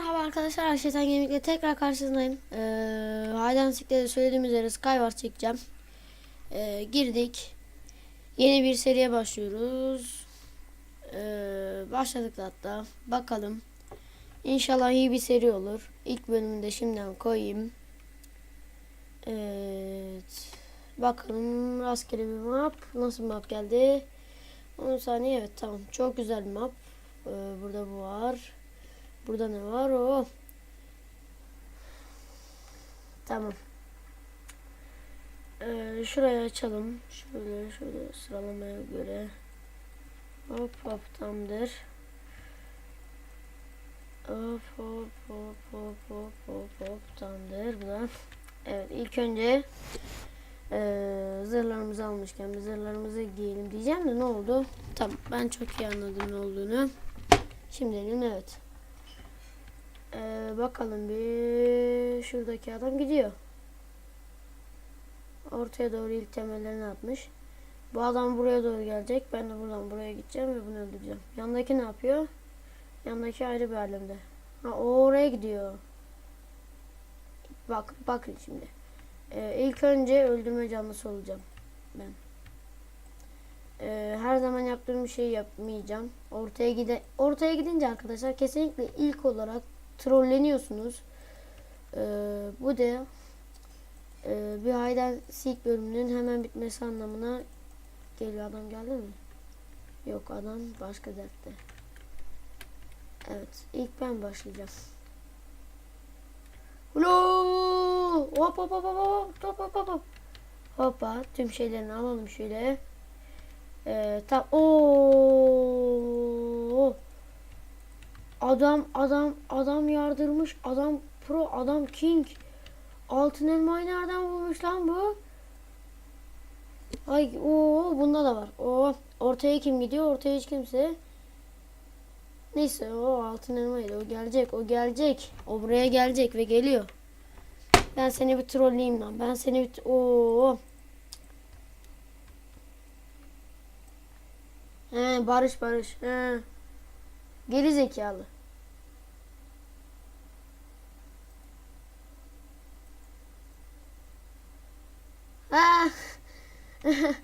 arkadaşlar Ayşeten Gemik'le tekrar karşınızdayım. Ee, Hayden Sik'te de söylediğim üzere Skywars çekeceğim. Ee, girdik. Yeni bir seriye başlıyoruz. Ee, başladık hatta. Bakalım. İnşallah iyi bir seri olur. İlk bölümünde şimdiden koyayım. Evet. Bakalım rastgele bir map. Nasıl map geldi? 10 saniye evet tamam. Çok güzel bir map. Ee, burada bu var. Burada ne var? O. Tamam. Ee, şurayı açalım. Şöyle şöyle sıralamaya göre. Hop hop tamamdır. Hop hop hop hop hop hop hop tamamdır. Bu da. Evet ilk önce ee, zırhlarımızı almışken bir zırhlarımızı giyelim diyeceğim de ne oldu? Tamam ben çok iyi anladım ne olduğunu. Şimdi dedim evet. Ee, bakalım bir şuradaki adam gidiyor. Ortaya doğru ilk temellerini atmış. Bu adam buraya doğru gelecek. Ben de buradan buraya gideceğim ve bunu öldüreceğim. Yandaki ne yapıyor? Yandaki ayrı bir alemde. Ha o oraya gidiyor. Bak bakın şimdi. Ee, ilk önce öldürme canlısı olacağım ben. Ee, her zaman yaptığım bir şey yapmayacağım. Ortaya gide ortaya gidince arkadaşlar kesinlikle ilk olarak trolleniyorsunuz. Ee, bu da e, bir haydan seek bölümünün hemen bitmesi anlamına geliyor. Adam geldi mi? Yok adam başka dertte. Evet ilk ben başlayacağım. Ulo! Hop hop hop hop hop hop hop hop. Hoppa tüm şeylerini alalım şöyle. Ee, tam o Adam adam adam yardırmış. Adam pro, adam king. Altın elmayı nereden bulmuş lan bu? Ay o bunda da var. O ortaya kim gidiyor? Ortaya hiç kimse. Neyse o altın elmaydı. O gelecek. O gelecek. O buraya gelecek ve geliyor. Ben seni bir trolleyeyim lan. Ben seni bir o He barış barış. He. Geri zekalı. Ha.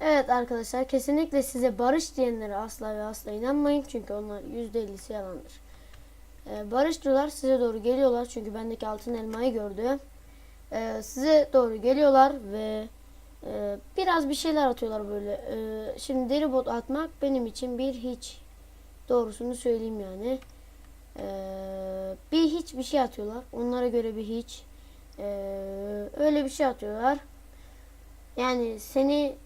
evet arkadaşlar kesinlikle size barış diyenlere asla ve asla inanmayın. Çünkü onlar %50'si yalandır. Ee, barış diyorlar size doğru geliyorlar. Çünkü bendeki altın elmayı gördü. Ee, size doğru geliyorlar ve e, biraz bir şeyler atıyorlar böyle. Ee, şimdi deri bot atmak benim için bir hiç. Doğrusunu söyleyeyim yani. Ee, bir hiç bir şey atıyorlar. Onlara göre bir hiç. Ee, öyle bir şey atıyorlar. Yani seni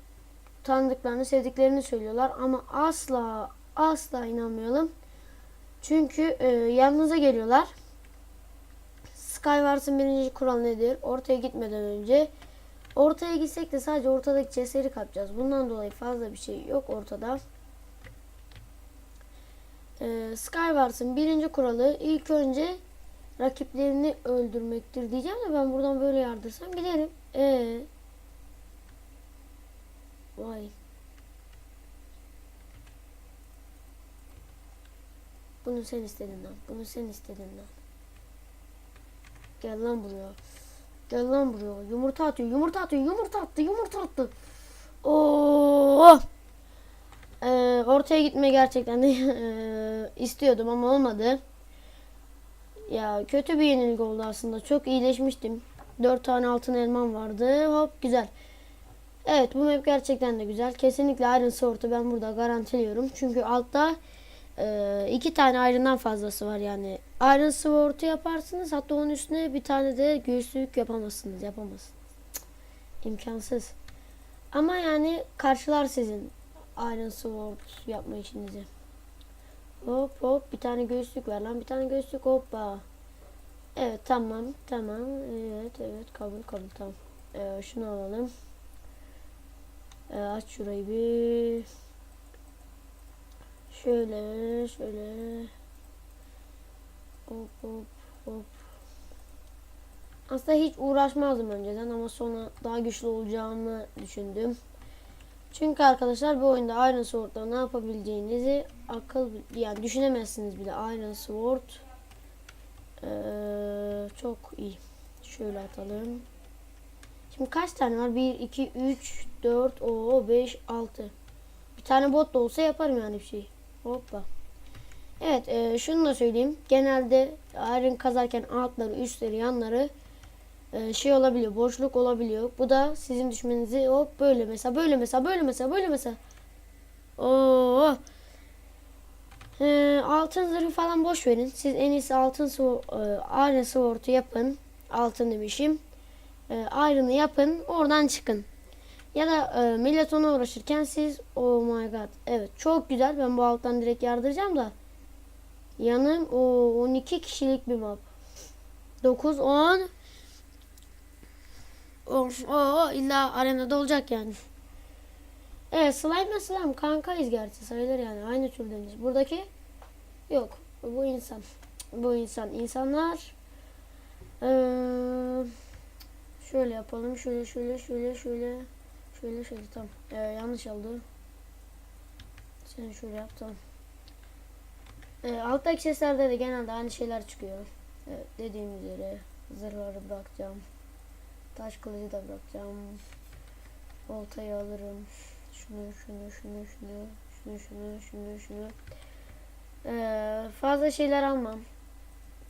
tanıdıklarını, sevdiklerini söylüyorlar ama asla asla inanmayalım. Çünkü e, yanınıza geliyorlar. Skywars'ın birinci kuralı nedir? Ortaya gitmeden önce ortaya gitsek de sadece ortadaki ceseri kapacağız. Bundan dolayı fazla bir şey yok ortada. Ee, Skywars'ın birinci kuralı ilk önce rakiplerini öldürmektir diyeceğim de ben buradan böyle yardırsam giderim. Ee, vay. Bunu sen istedin lan. Bunu sen istedin lan. Gel lan buraya. Gel lan buraya. Yumurta atıyor. Yumurta atıyor. Yumurta attı. Yumurta attı. Oo! Ee, ortaya gitme gerçekten de e, istiyordum ama olmadı. Ya kötü bir yenilik oldu aslında. Çok iyileşmiştim. 4 tane altın elmam vardı. Hop güzel. Evet bu map gerçekten de güzel. Kesinlikle Iron Sword'u ben burada garantiliyorum. Çünkü altta e, iki tane Iron'dan fazlası var yani. Iron Sword'u yaparsınız. Hatta onun üstüne bir tane de göğüslük yapamazsınız. Yapamazsınız. Cık, imkansız. Ama yani karşılar sizin Iron Sword yapma işinizi. Hop hop bir tane göğüslük ver lan bir tane göğüslük hoppa. Evet tamam tamam evet evet kabul kabul tamam. Ee, şunu alalım. Ee, aç şurayı bir. Şöyle şöyle. Hop hop hop. Aslında hiç uğraşmazdım önceden ama sonra daha güçlü olacağımı düşündüm. Çünkü arkadaşlar bu oyunda Iron Sword'da ne yapabileceğinizi akıl yani düşünemezsiniz bile Iron Sword Ee, çok iyi. Şöyle atalım. Şimdi kaç tane var? 1, 2, 3, 4, o 5, 6. Bir tane bot da olsa yaparım yani bir şey. Hoppa. Evet e, şunu da söyleyeyim. Genelde iron kazarken altları, üstleri, yanları e, şey olabiliyor. Boşluk olabiliyor. Bu da sizin düşmenizi hop böyle mesela böyle mesela böyle mesela böyle mesela. Oo. E, altın zırhı falan boş verin. Siz en iyisi altın su, e, sword'u yapın. Altın demişim. E, iron'ı yapın. Oradan çıkın. Ya da e, millet uğraşırken siz oh my god. Evet çok güzel. Ben bu alttan direkt yardıracağım da. Yanım o 12 kişilik bir map. 9 10 Of, o illa arenada olacak yani. Evet slime slime kankayız gerçi sayılır yani aynı türdeniz. Buradaki yok bu insan. Bu insan insanlar Ee, şöyle yapalım şöyle şöyle şöyle şöyle şöyle şöyle tamam Ee, yanlış oldu. Sen şöyle yap tamam. Ee, alttaki seslerde de genelde aynı şeyler çıkıyor. Evet, dediğim üzere zırhları bırakacağım. Taş kılıcı da bırakacağım. Oltayı alırım. Şunu, şunu, şunu, şunu, şunu, şunu, şunu, şunu. Ee, fazla şeyler almam.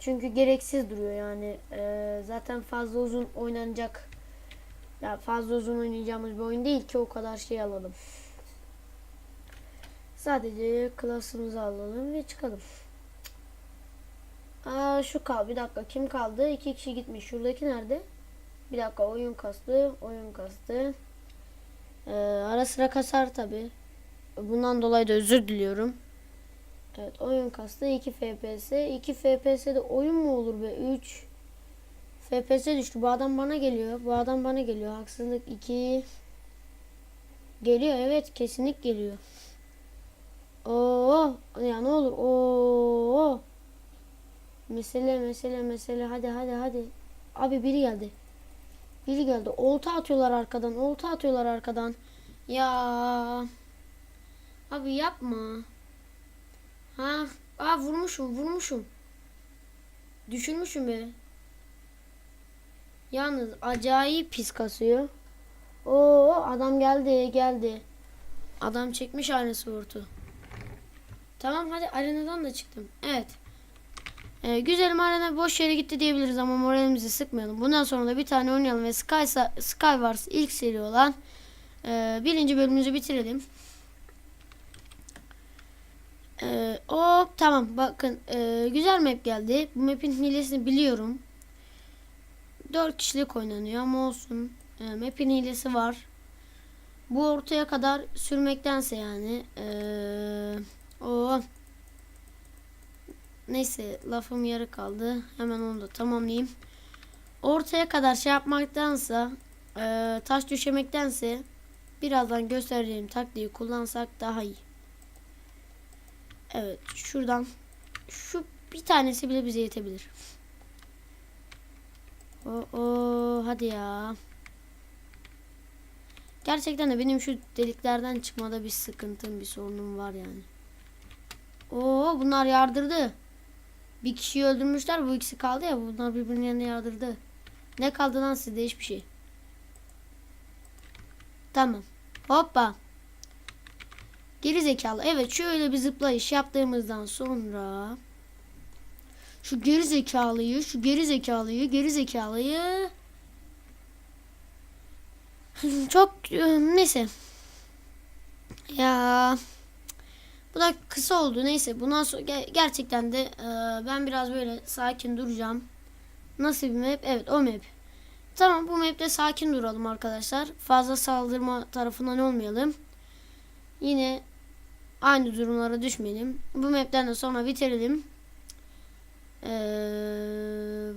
Çünkü gereksiz duruyor yani. Ee, zaten fazla uzun oynanacak. Ya fazla uzun oynayacağımız bir oyun değil ki o kadar şey alalım. Sadece klasımızı alalım ve çıkalım. Aa şu kal bir dakika kim kaldı? İki kişi gitmiş. Şuradaki nerede? Bir dakika oyun kastı. Oyun kastı. Ee, ara sıra kasar tabi. Bundan dolayı da özür diliyorum. Evet oyun kastı 2 FPS. 2 FPS'de oyun mu olur be? 3 FPS düştü. Bu adam bana geliyor. Bu adam bana geliyor. Haksızlık 2 Geliyor evet kesinlik geliyor. Oo ya ne olur. Oo. Mesele mesele mesele hadi hadi hadi. Abi biri geldi. Biri geldi. Olta atıyorlar arkadan. Olta atıyorlar arkadan. Ya. Abi yapma. Ha. Aa vurmuşum vurmuşum. Düşürmüşüm be. Yalnız acayip pis kasıyor. Oo adam geldi geldi. Adam çekmiş aynısı vurdu. Tamam hadi arenadan da çıktım. Evet. Ee, güzelim arena boş yere gitti diyebiliriz ama moralimizi sıkmayalım. Bundan sonra da bir tane oynayalım ve Sky, Skywars ilk seri olan e, birinci bölümümüzü bitirelim. Ee, hop tamam bakın e, güzel map geldi. Bu map'in hilesini biliyorum. 4 kişilik oynanıyor ama olsun. E, map'in hilesi var. Bu ortaya kadar sürmektense yani. Eee o Neyse lafım yarı kaldı. Hemen onu da tamamlayayım. Ortaya kadar şey yapmaktansa e, taş düşemektense birazdan göstereceğim taktiği kullansak daha iyi. Evet şuradan şu bir tanesi bile bize yetebilir. O, o hadi ya. Gerçekten de benim şu deliklerden çıkmada bir sıkıntım, bir sorunum var yani. Oo bunlar yardırdı. Bir kişiyi öldürmüşler. Bu ikisi kaldı ya. Bunlar yanına yardırdı. Ne kaldı lan sizde? Hiçbir şey. Tamam. Hoppa. Geri zekalı. Evet şöyle bir zıplayış yaptığımızdan sonra şu geri zekalıyı, şu geri zekalıyı, geri zekalıyı çok neyse. Ya bu da kısa oldu. Neyse bundan sonra ger- gerçekten de e, ben biraz böyle sakin duracağım. Nasıl bir map? Evet o map. Tamam bu map'te sakin duralım arkadaşlar. Fazla saldırma tarafından olmayalım. Yine aynı durumlara düşmeyelim. Bu map'ten de sonra bitirelim. Ee,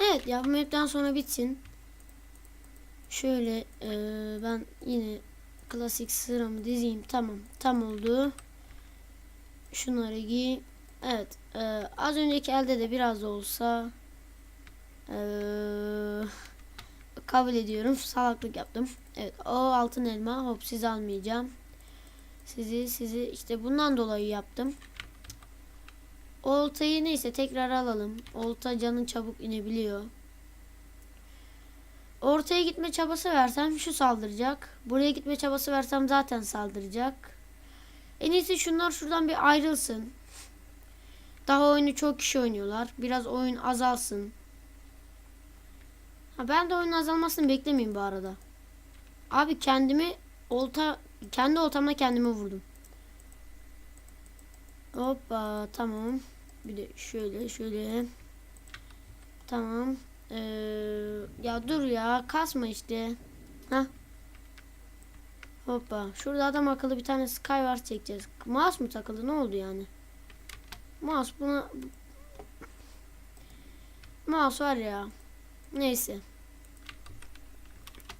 evet ya bu map'ten sonra bitsin. Şöyle e, ben yine klasik sıramı dizeyim. Tamam. Tam oldu. Şunları giy. Evet. E, az önceki elde de biraz olsa e, kabul ediyorum. Salaklık yaptım. Evet. O altın elma. Hop sizi almayacağım. Sizi sizi işte bundan dolayı yaptım. Oltayı neyse tekrar alalım. Olta canın çabuk inebiliyor. Ortaya gitme çabası versem şu saldıracak. Buraya gitme çabası versem zaten saldıracak. En iyisi şunlar şuradan bir ayrılsın. Daha oyunu çok kişi oynuyorlar. Biraz oyun azalsın. Ha, ben de oyunun azalmasını beklemeyeyim bu arada. Abi kendimi olta kendi oltamla kendime vurdum. Hoppa tamam. Bir de şöyle şöyle. Tamam. Ee, ya dur ya kasma işte. Ha. Hoppa. Şurada adam akıllı bir tane Skywars çekeceğiz. Mouse mu takıldı? Ne oldu yani? Mouse buna Mouse var ya. Neyse.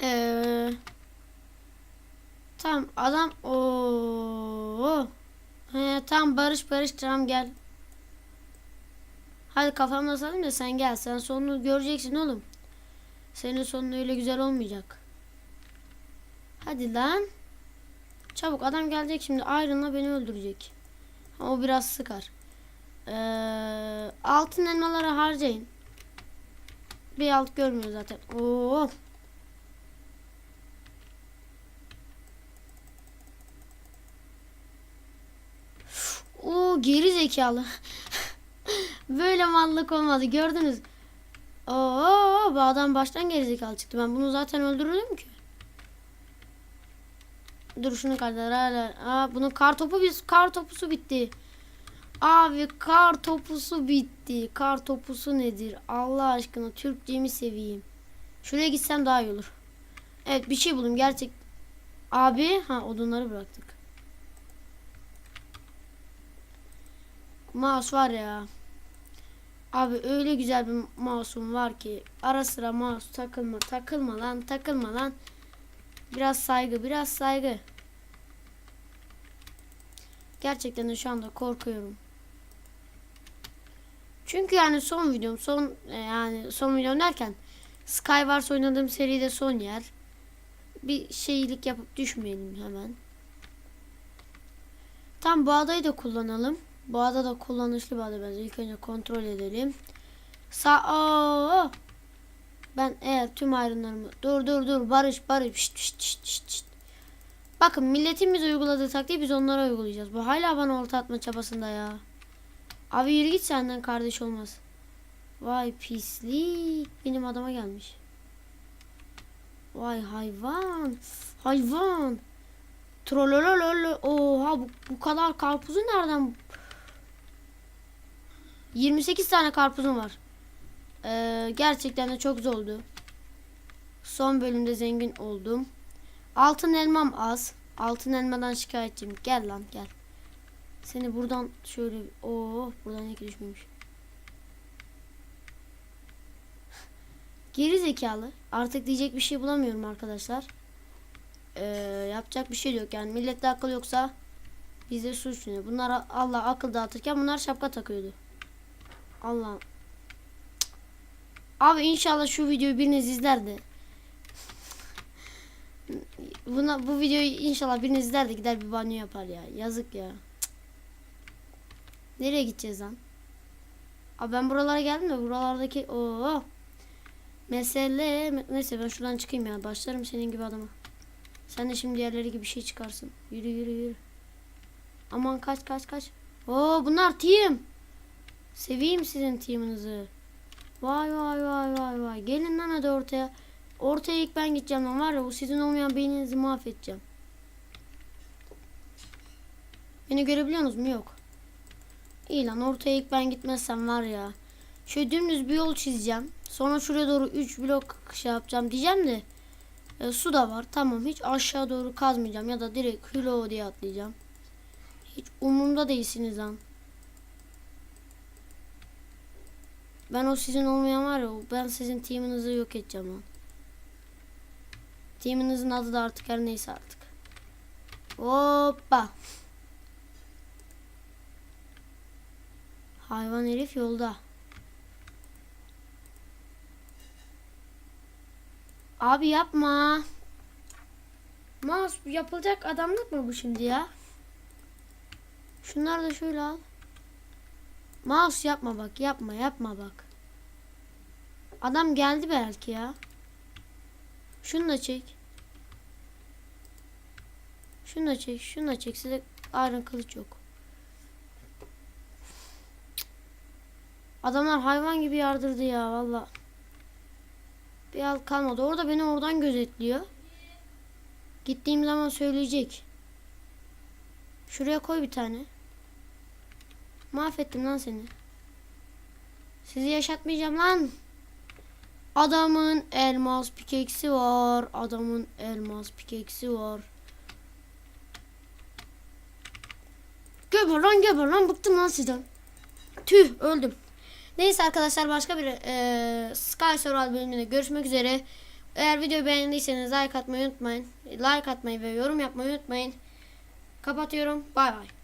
Ee, tam adam o tam barış barış tamam gel. Hadi kafamda salayım da sen gel. Sen sonunu göreceksin oğlum. Senin sonun öyle güzel olmayacak. Hadi lan. Çabuk adam gelecek şimdi Iron'la beni öldürecek. O biraz sıkar. Ee, altın elmaları harcayın. Bir alt görmüyor zaten. Oo. Oo geri zekalı. Böyle mallık olmadı gördünüz. Oo bu adam baştan geri zekalı çıktı. Ben bunu zaten öldürürdüm ki. Dur şunu kadar hala. Aa bunun kar topu biz kar topusu bitti. Abi kar topusu bitti. Kar topusu nedir? Allah aşkına Türkçemi seveyim. Şuraya gitsem daha iyi olur. Evet bir şey buldum gerçek. Abi ha odunları bıraktık. Mouse var ya. Abi öyle güzel bir mouse'um var ki ara sıra mouse takılma takılma lan takılma lan. Biraz saygı biraz saygı. Gerçekten de şu anda korkuyorum. Çünkü yani son videom son e, yani son videom derken Skywars oynadığım seride son yer. Bir şeylik yapıp düşmeyelim hemen. Tam bu adayı da kullanalım. Bu ada da kullanışlı bir ada bence. İlk önce kontrol edelim. Sağ Aa! Ben eğer tüm ayrımlarımı dur dur dur barış barış şşt, şşt, şşt, şşt. Bakın milletin biz uyguladığı taktiği biz onlara uygulayacağız. Bu hala bana olta atma çabasında ya. Abi yürü git senden kardeş olmaz. Vay pislik. Benim adama gelmiş. Vay hayvan. Hayvan. Trollolololo. Oha bu, bu kadar karpuzu nereden 28 tane karpuzum var. Ee, gerçekten de çok zordu. Son bölümde zengin oldum. Altın elmam az. Altın elmadan şikayetçiyim. Gel lan gel. Seni buradan şöyle... Oo, buradan iyi ki düşmemiş. Geri zekalı. Artık diyecek bir şey bulamıyorum arkadaşlar. Ee, yapacak bir şey yok. Yani millette akıl yoksa bizde suç ne? Bunlar Allah akıl dağıtırken bunlar şapka takıyordu. Allah. Abi inşallah şu videoyu biriniz izler de. Buna bu videoyu inşallah biriniz izler de gider bir banyo yapar ya. Yazık ya. Nereye gideceğiz lan? Abi ben buralara geldim de buralardaki o mesele neyse ben şuradan çıkayım ya. Başlarım senin gibi adama. Sen de şimdi diğerleri gibi bir şey çıkarsın. Yürü yürü yürü. Aman kaç kaç kaç. Oo bunlar team. Seveyim sizin teaminizi. Vay vay vay vay vay. Gelin lan hadi ortaya. Ortaya ilk ben gideceğim lan var ya bu sizin olmayan beyninizi mahvedeceğim. Beni görebiliyorsunuz mu? Yok. İyi lan ortaya ilk ben gitmezsem var ya. Şöyle dümdüz bir yol çizeceğim. Sonra şuraya doğru 3 blok şey yapacağım diyeceğim de. E, su da var. Tamam hiç aşağı doğru kazmayacağım ya da direkt hülo diye atlayacağım. Hiç umurumda değilsiniz lan. Ben o sizin olmayan var ya ben sizin teaminizi yok edeceğim lan. Teaminizin adı da artık her neyse artık. Hoppa. Hayvan herif yolda. Abi yapma. Mouse yapılacak adamlık mı bu şimdi ya? Şunları da şöyle al. Mouse yapma bak yapma yapma bak. Adam geldi belki ya. Şunu da çek. Şunu da çek. Şunu da çek. Size iron kılıç yok. Adamlar hayvan gibi yardırdı ya valla. Bir al kalmadı. Orada beni oradan gözetliyor. Gittiğim zaman söyleyecek. Şuraya koy bir tane. Mahvettim lan seni. Sizi yaşatmayacağım lan. Adamın elmas pikeksi var. Adamın elmas pikeksi var. Geber lan geber lan bıktım lan sizden. Tüh öldüm. Neyse arkadaşlar başka bir eee Sky Survival bölümünde görüşmek üzere. Eğer videoyu beğendiyseniz like atmayı unutmayın. Like atmayı ve yorum yapmayı unutmayın. Kapatıyorum. Bay bay.